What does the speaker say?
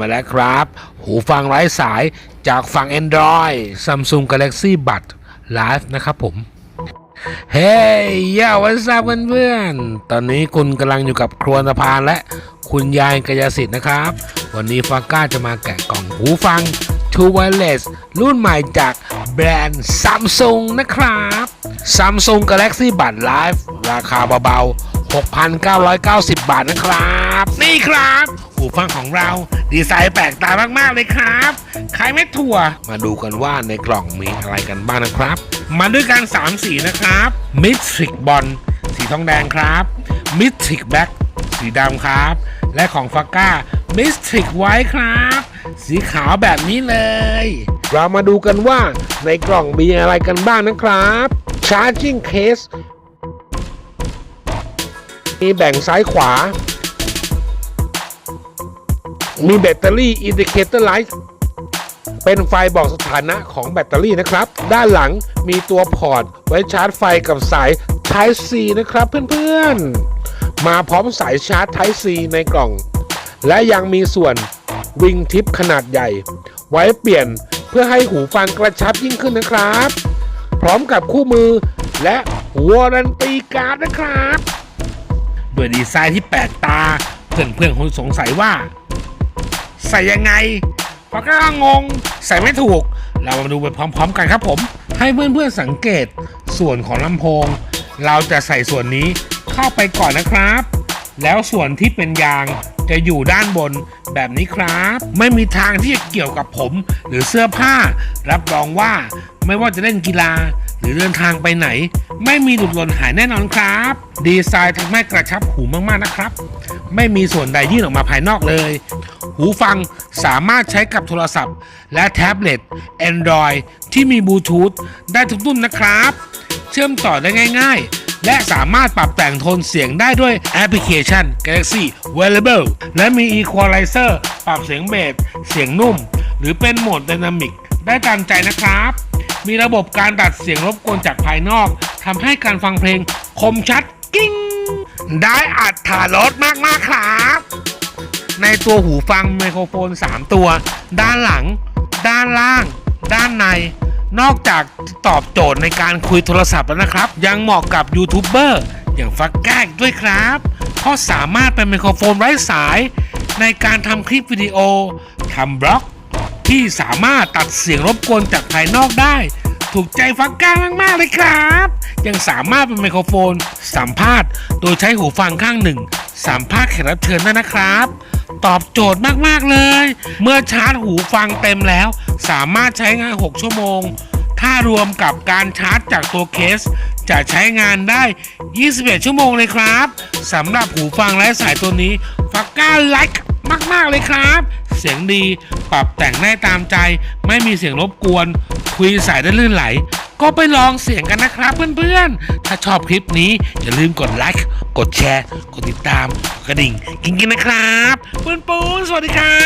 มาแล้วครับ หูฟังไร้สายจากฝั่ง Android Samsung Galaxy Buds Live นะครับผม เฮ้ยย่าวันทราบกันเพื่อนๆ ตอนนี้คุณกำลังอยู่กับครัวสะพานและคุณยายกยสิทธิ์นะครับ วันนี้ฟาก้าจะมาแกะกล่องหูฟัง True Wireless รุ่นใหม่จากแบรนด์ Samsung นะครับ Samsung Galaxy Buds Live ราคาเบาๆ 6,990 บาทนะครับ นี่ครับ หูฟังของเรา ดีไซน์แปลกตามากๆเลยครับขายไม่ถั่ว มาดูกันว่าในกล่องมีอะไรกันบ้างนะครับ มาด้วยกัน 3 สีนะครับ Mythic b o n สีทองแดงครับ Mythic Black สีดำครับ และของฟาก้า Mystic White ครับ สีขาวแบบนี้เลย เรามาดูกันว่าในกล่องมีอะไรกันบ้างนะครับ Charging Case มีแบ่งซ้ายขวา มีแบตเตอรี่ Indicator Light เป็นไฟบอกสถานะของแบตเตอรี่นะครับ ด้านหลังมีตัวพอร์ต ไว้ชาร์จไฟกับสาย Type C นะครับเพื่อนๆ มาพร้อมสายชาร์จ Type C ในกล่อง และยังมีส่วนวิงทิปขนาดใหญ่ ไว้เปลี่ยนเพื่อให้หูฟังกระชับยิ่งขึ้นนะครับ พร้อมกับคู่มือและวอรันตีการ์ดนะครับ ด้วยดีไซน์ที่แปลกตา เพื่อนๆคงสงสัยว่า ใส่ยังไงพอก็งง ใส่ไม่ถูก เรามาดูไปพร้อมๆ กันครับผม ให้เพื่อนๆสังเกตส่วนของลำโพง เราจะใส่ส่วนนี้เข้าไปก่อนนะครับ แล้วส่วนที่เป็นยางจะอยู่ด้านบนแบบนี้ครับ ไม่มีทางที่จะเกี่ยวกับผมหรือเสื้อผ้า รับรองว่าไม่ว่าจะเล่นกีฬา หรือเดินทางไปไหน ไม่มีหลุดหล่นหายแน่นอนครับ ดีไซน์ทำให้กระชับหูมากๆนะครับ ไม่มีส่วนใดยื่นออกมาภายนอกเลย หูฟังสามารถใช้กับโทรศัพท์ และแท็บเล็ต Android ที่มีบลูทูธได้ทุกรุ่นนะครับ เชื่อมต่อได้ง่าย ๆและสามารถปรับแต่งโทนเสียงได้ด้วยแอปพลิเคชัน Galaxy Wearable และมี Equalizer ปรับเสียงเบส เสียงนุ่ม หรือเป็นโหมด Dynamic ได้ตามใจนะครับ มีระบบการตัดเสียงรบกวนจากภายนอกทำให้การฟังเพลงคมชัดกิ้ง ได้อัดถารถมากๆครับ ในตัวหูฟังไมโครโฟน 3 ตัว ด้านหลัง ด้านล่าง ด้านใน นอกจากตอบโจทย์ในการคุยโทรศัพท์แล้วนะครับ ยังเหมาะกับยูทูบเบอร์อย่างฟักแก้กด้วยครับ เพราะสามารถเป็นไมโครโฟนไร้สาย ในการทำคลิปวิดีโอทำบล็อก ที่สามารถตัดเสียงรบกวนจากภายนอกได้ ถูกใจฟังก้ามาก ๆ เลยครับ ยังสามารถเป็นไมโครโฟน สัมภาษณ์ โดยใช้หูฟังข้างหนึ่ง สัมภาษณ์แขกรับเชิญได้นะครับ ตอบโจทย์มาก ๆ เลย เมื่อชาร์จหูฟังเต็มแล้ว สามารถใช้งาน 6 ชั่วโมง ถ้ารวมกับการชาร์จจากตัวเคส จะใช้งานได้ 21 ชั่วโมงเลยครับสำหรับหูฟังและสายตัวนี้ฟักก้าไลค์มาก ๆ เลยครับ เสียงดี ปรับแต่งได้ตามใจ ไม่มีเสียงรบกวน คุยสายได้ลื่นไหล ก็ไปลองเสียงกันนะครับเพื่อนๆ ถ้าชอบคลิปนี้ อย่าลืมกดไลค์ กดแชร์ กดติดตาม กดกระดิ่งกิ๊งๆนะครับปูนปูนสวัสดีครับ